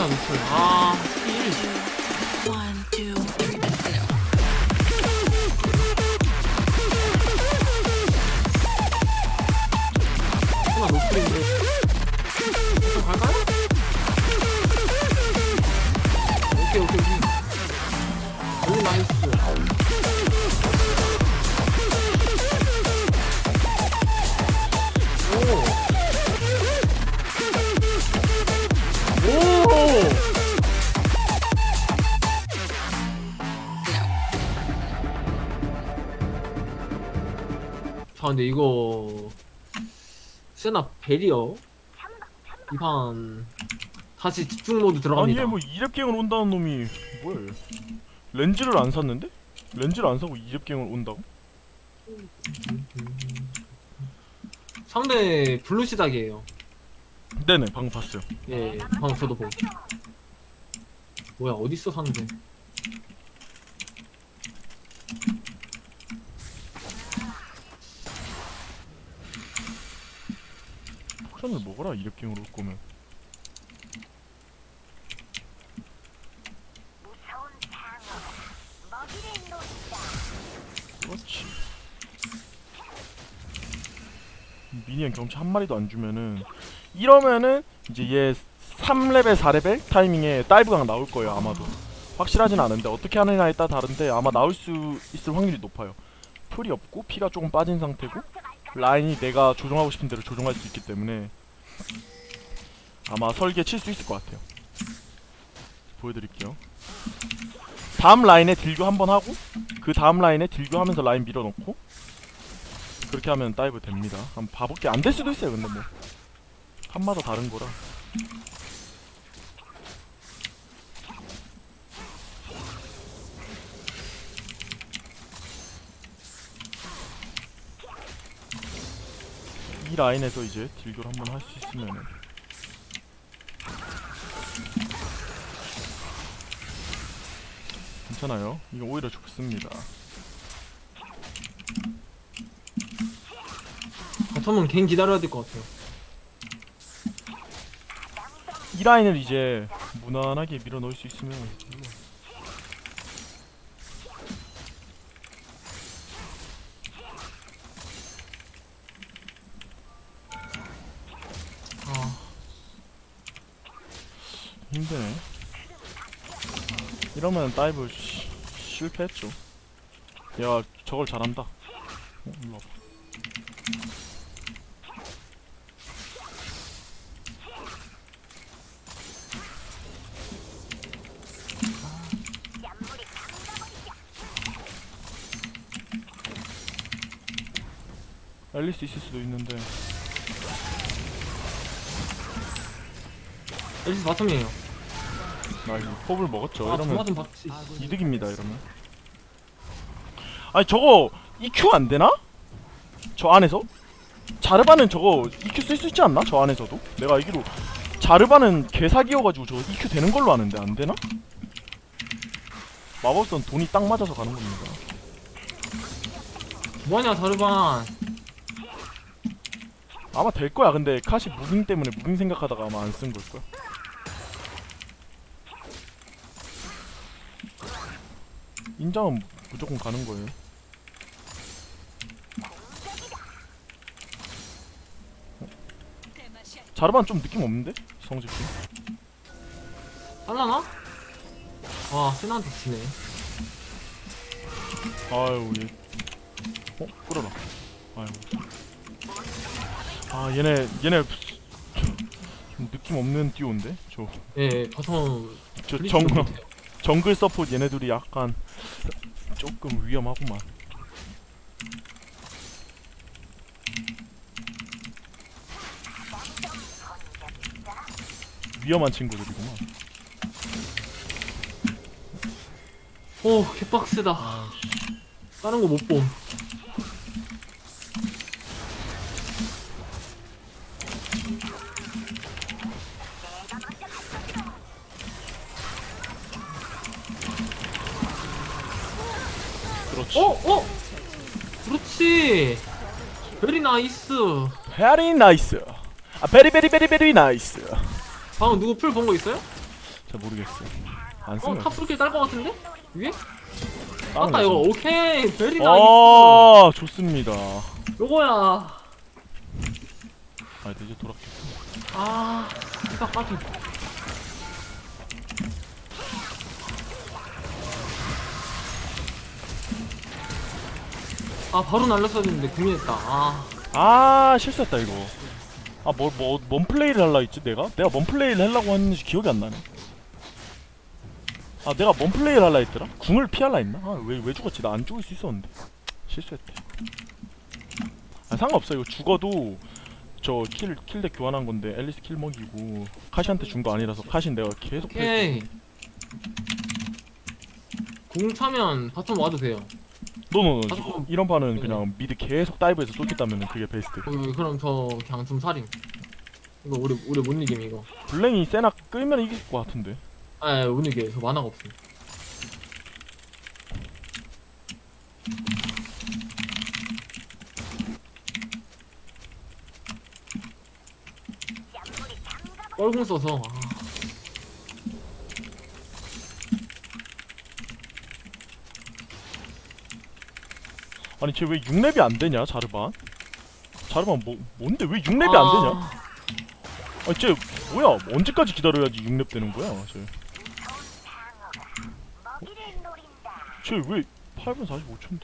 하나 노플. 아, 힐. 근데 이거 세나 베리어 이판 다시 집중 모드 아니 들어갑니다. 얘뭐 이랩갱을 온다는 놈이 뭐야 얘 렌즈를 안 샀는데? 렌즈를 안 사고 이랩갱을 온다고? 상대 블루 시작이에요. 네네 방금 봤어요 예, 방금 저도 보고. 뭐야 어디 있어 상대? 포션을 먹어라 이랩갱으로 올 거면. 그렇지. 미니언 경치 한 마리도 안 주면은 이러면은 이제 얘 3레벨 4레벨 타이밍에 다이브강 나올 거예요 아마도. 확실하진 않은데 어떻게 하느냐에 따라 다른데 아마 나올 수 있을 확률이 높아요. 풀이 없고 피가 조금 빠진 상태고 라인이 내가 조정하고 싶은 대로 조정할 수 있기 때문에 아마 설계 칠 수 있을 것 같아요. 보여드릴게요. 다음 라인에 딜교 한 번 하고 그 다음 라인에 딜교 하면서 라인 밀어넣고 그렇게 하면 다이브 됩니다. 한번 봐볼게 안 될 수도 있어요 근데 뭐. 판마다 다른 거라 이 라인에서 이제 딜교를 한번 할 수 있으면은 괜찮아요. 이거 오히려 좋습니다. 바텀은 갱 기다려야 될 것 같아요. 이 라인을 이제 무난하게 밀어 넣을 수 있으면 힘드네. 이러면 다이브 시- 실패했죠. 야, 저걸 잘한다. 어, 일로 와봐. 앨리스 있을 수도 있는데 엘리스 바텀이에요. 나 이거 컵을 먹었죠. 아, 이러면 도마 좀 박지. 이득입니다 이러면 아니 저거 EQ 안 되나? 저 안에서? 자르바는 저거 EQ 쓸 수 있지 않나? 저 안에서도? 내가 알기로 자르바는 개사기여가지고 저거 EQ 되는 걸로 아는데 안 되나? 마법선 돈이 딱 맞아서 가는 겁니다 뭐하냐 다르반. 아마 될 거야 근데 카시 무빙 때문에 무빙 생각하다가 아마 안 쓴 걸걸 인장은 무조건 가는 거예요 자르반 좀 느낌 없는데? 성직씨 할라나? 아, 세나한테 지네. 아유 얘 어? 끌어라 아유 아 얘네 얘네 좀 느낌 없는 듀오인데? 저 예, 바텀. 저 블리츠 정, 못해요. 정글 서포트 얘네들이 약간 조금 위험하구만 위험한 친구들이구만 오, 개빡세다. 아, 다른 거 못 봄. 나이스. 베리 나이스 아 베리 베리 베리 베리 나이스 방금 누구 풀 본 거 있어요? 잘 모르겠어요. 안어 쓰면. 탑솔킬 딸것 같은데? 위에? 맞다 이거. 오케이 베리 나이스 아 좋습니다. 요거야 아 이제 돌아게. 아 이거 까기 아 바로 날렸어야 되는데 고민했다 아 아 실수했다 이거. 아뭐뭐뭔 플레이를 할라 했지 내가? 내가 뭔 플레이를 하려고 했는지 기억이 안 나네. 아 내가 뭔 플레이를 할라 했더라? 궁을 피할라 했나? 아왜 왜 죽었지? 나 안 죽을 수 있었는데 실수했대. 아 상관없어 이거 죽어도 저 킬 킬대 교환한 건데 앨리스 킬 먹이고 카시한테 준 거 아니라서 카신 내가 계속 오케이 공 차면 바텀 와도 돼요 노노노 아, 그럼- 이런 판은 네. 그냥 미드 계속 다이브해서 쏘겠다면 그게 베스트. 어, 그럼 저 그냥 좀 살인 이거 우리 우리 못 이김 이거 블랭이 세나 끌면 이길 것 같은데. 아 못 이겨 저 만화가 없어 뻘궁 써서 아. 아니 쟤 왜 6렙이 안 되냐 자르반? 자르반 뭐 뭔데 왜 6렙이 안 되냐? 아니 쟤 뭐야 언제까지 기다려야지 6렙 되는 거야 쟤? 쟤왜 8분 45초인데?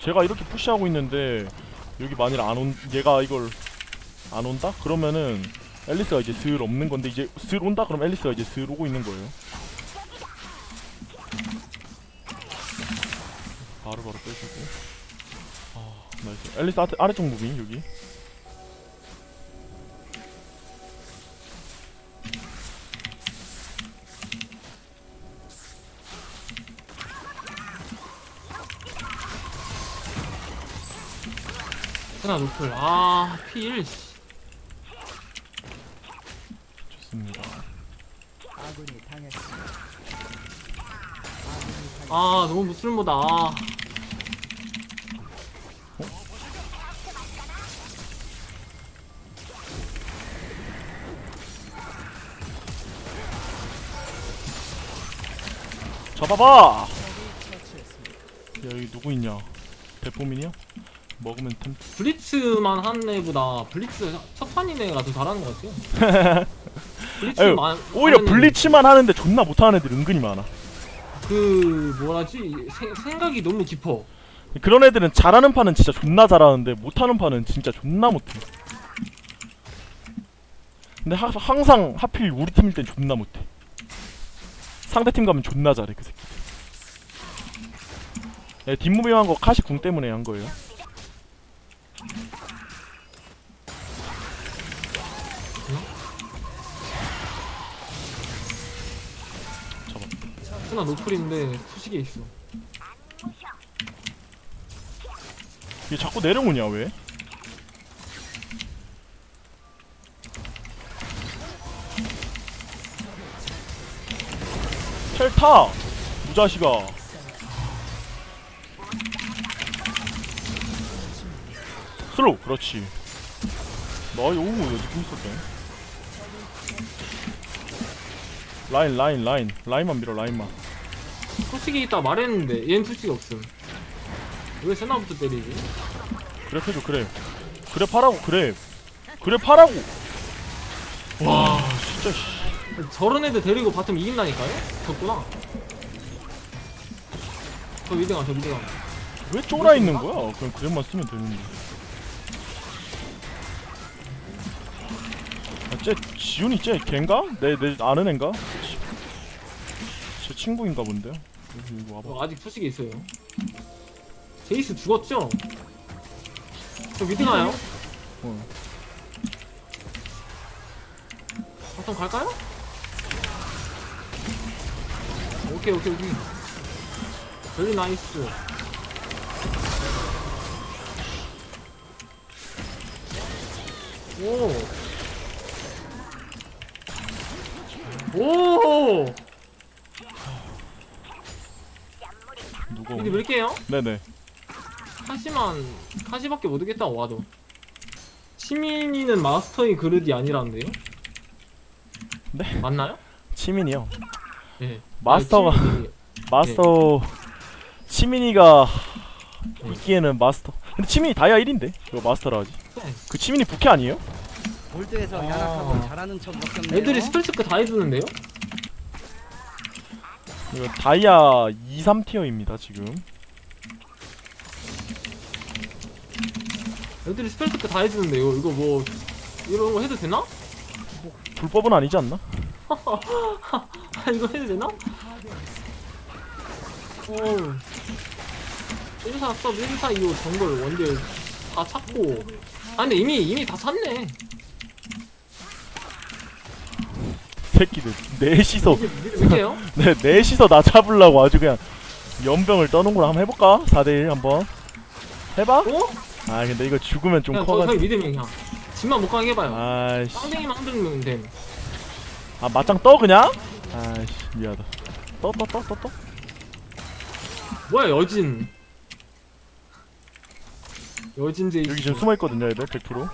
제가 이렇게 푸시하고 있는데 여기 만일 안 온 얘가 이걸 안 온다? 그러면은 앨리스가 이제 슬 없는 건데 이제 슬 온다? 그럼 앨리스가 이제 슬 오고 있는 거예요. 바로 바로 빼주고. 아. 나이스. 앨리스 아래, 아래쪽 무빙 여기. 하나 노플. 아 P1 좋습니다. 아 너무 무슬모다. 아. 잡아봐. 야 여기 누구 있냐? 대포민이야? 먹으면 템 블리츠만 한 애보다 블리츠 첫판인 애가 더 잘하는 것 같아요. 블리츠 아유, 만 오히려 하는 블리츠만 하는데 존나 못하는 애들 은근히 많아. 그 뭐라지? 세- 생각이 너무 깊어. 그런 애들은 잘하는 판은 진짜 존나 잘하는데 못하는 판은 진짜 존나 못해. 근데 하, 항상 하필 우리 팀일 땐 존나 못해 상대팀 가면 존나 잘해 그 새끼 네, 뒷무빙한 거 카시 궁 때문에 한 거예요. 잡아. 스나 노플인데 투식에 있어. 얘 자꾸 내려오냐 왜? 텔타! 무자식아. 슬로우 그렇지. 나이 나 느낌 있었다 라인 라인 라인. 라인만 밀어 라인만. 투식이 있다 말했는데 얘는 투식이 없음. 왜 스나부터 때리지? 그래 해줘 그래. 그래 파라고 그래. 그래 파라고. 와 진짜 씨 저런 애들 데리고 바텀 이긴다니까요? 졌구나 저 미드가 저 미드가 왜 쫄아 있는 거야? 그냥 그랩만 쓰면 되는데. 아, 쟤 지훈이 쟤 걘가? 내 내 아는 앤가? 지- 제 친구인가 본데요. 여기 이거 와봐. 어, 아직 투식이 있어요 제이스 죽었죠? 저 미드 가요? 어. 바텀 갈까요? 오케이 오케이 오케이 별리 나이스 오! 오! 누구? 미드 밀게요 네네. 카시만 카시밖에 못 오겠다 와도 시민이는 마스터의 그릇이 아니라는데요? 네. 맞나요? 치민이요. 네. 마스터가- 아니, 시민이- 마스터 치민이가 네. 있기에는 마스터. 근데 치민이 다이아 1인데 이거 마스터라 하지. 네. 그 치민이 부캐 아니에요? 골드에서 아. 야락하고 잘하는 척 먹겠네요. 애들이 스펠체크 다 해주는데요? 이거 다이아 2, 3티어입니다 지금. 애들이 스펠체크 다 해주는데요. 이거 뭐 이런 거 해도 되나? 불법은 아니지 않나? 아 이거 해도 되나? 어. 1사 섭 1사 2호 정글 원딜 다 찾고 아 근데 이미 이미 다 찾네 새끼들 넷이서 이게 몇 개요? 네 넷이서 나 잡으려고 아주 그냥 연병을 떠는구나 한번 해볼까? 4대1 한번 해봐? 어? 아 근데 이거 죽으면 좀 그냥 저, 저희 커가지고 믿음이 그냥 집만 못 가게 해봐요 아이씨 쌍둥이만 흔들면 됨 아 맞짱 떠 그냥? 아이씨 미안하다. 떠 떠 떠 떠떠 뭐야 여진. 여진 제이스 여기 지금 숨어있거든요 애들 100%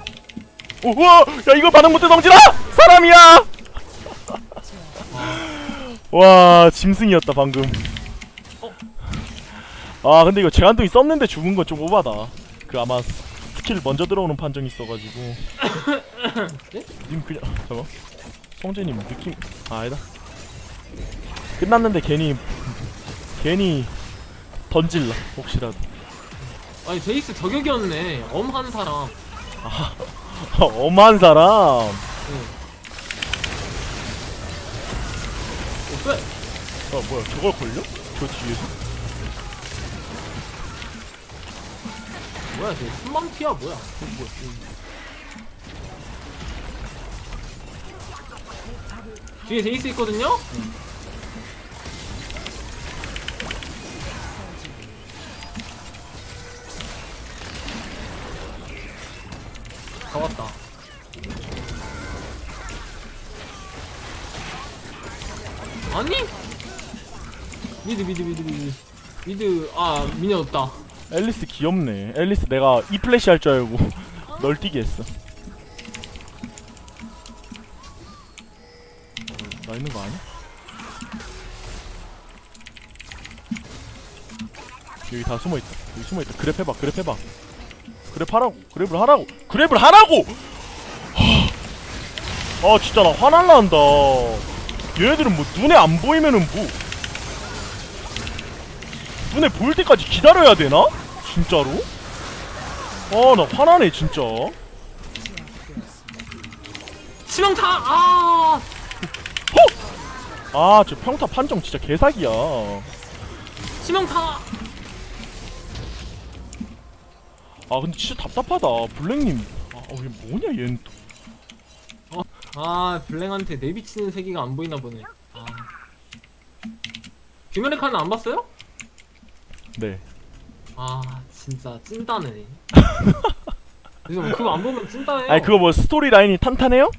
오, 우와! 야 이거 반응 못해 덩진아! 사람이야! 와 짐승이었다 방금. 아 근데 이거 제한동이 썼는데 죽은 건 좀 오바다. 그 아마 스- 스킬 먼저 들어오는 판정이 있어가지고. 네? 님 그냥 잠깐 성재님 느낌 아 아니다 끝났는데 괜히 괜히 던질라 혹시라도 아니 제이스 저격이었네 엄한 사람 엄한 사람 어, 왜? 어 뭐야 저걸 걸려? 저 뒤에서? 뭐야 쟤 순방 피야 뭐야 뒤에 제이스 있거든요? 잡았다. 아니? 미드 미드 미드 미드. 미드 아 미녀 없다. 앨리스 귀엽네. 앨리스 내가 이 플래시 할 줄 알고 널뛰기 했어. 나 있는 거 아니야? 여기 다 숨어 있다. 여기 숨어 있다. 그랩 해봐 그랩 해봐 그랩 하라고 그랩을 하라고 그랩을 하라고! 하... 아 진짜 나 화날라 한다. 얘네들은 뭐 눈에 안 보이면은 뭐. 눈에 보일 때까지 기다려야 되나? 진짜로? 아 나 화나네 진짜. 치명타! 아! 아저 평타 판정 진짜 개사기야. 치명타 아 근데 진짜 답답하다. 블랙님. 아 이게 뭐냐 얘는 또. 아 블랭한테 내비치는 세계가 안 보이나 보네. 아. 규면의 칸은 안 봤어요? 네. 아 진짜 찐따네. 그래서 뭐 그거 안 보면 찐따예요? 아니 그거 뭐 스토리 라인이 탄탄해요?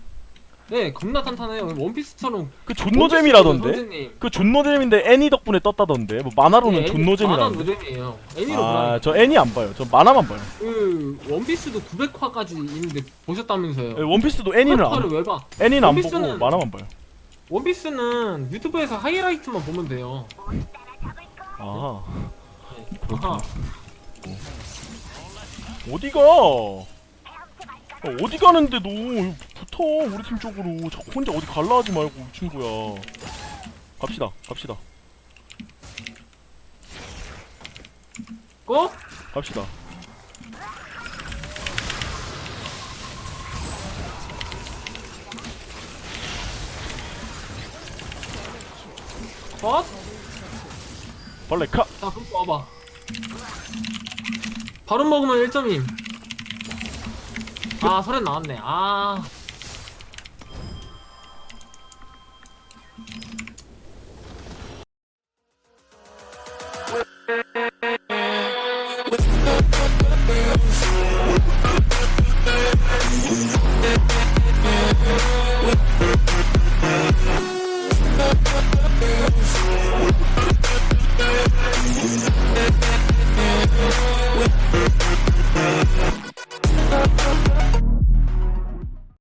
네 겁나 탄탄해요. 원피스처럼 그 존노잼이라던데? 선생님. 그 존노잼인데 애니 덕분에 떴다던데? 뭐 만화로는 네, 만화 존노잼이라는데? 노잼이에요. 애니로 아저 애니 안 봐요. 저 만화만 봐요. 그 원피스도 900화까지 있는데 보셨다면서요? 예, 원피스도 애니는 900화를 안왜 봐? 애니는 안 보고 원피스는- 만화만 봐요. 원피스는 유튜브에서 하이라이트만 보면 돼요. 아. 아하. 어디가 어, 어디 가는데 너? 붙어 우리 팀 쪽으로. 자꾸 혼자 어디 갈라 하지 말고 이 친구야. 갑시다 갑시다. 고? 갑시다. 컷? 벌레 카! 자 그럼 와봐. 바로 먹으면 1점임 아 설엔 나왔네. 아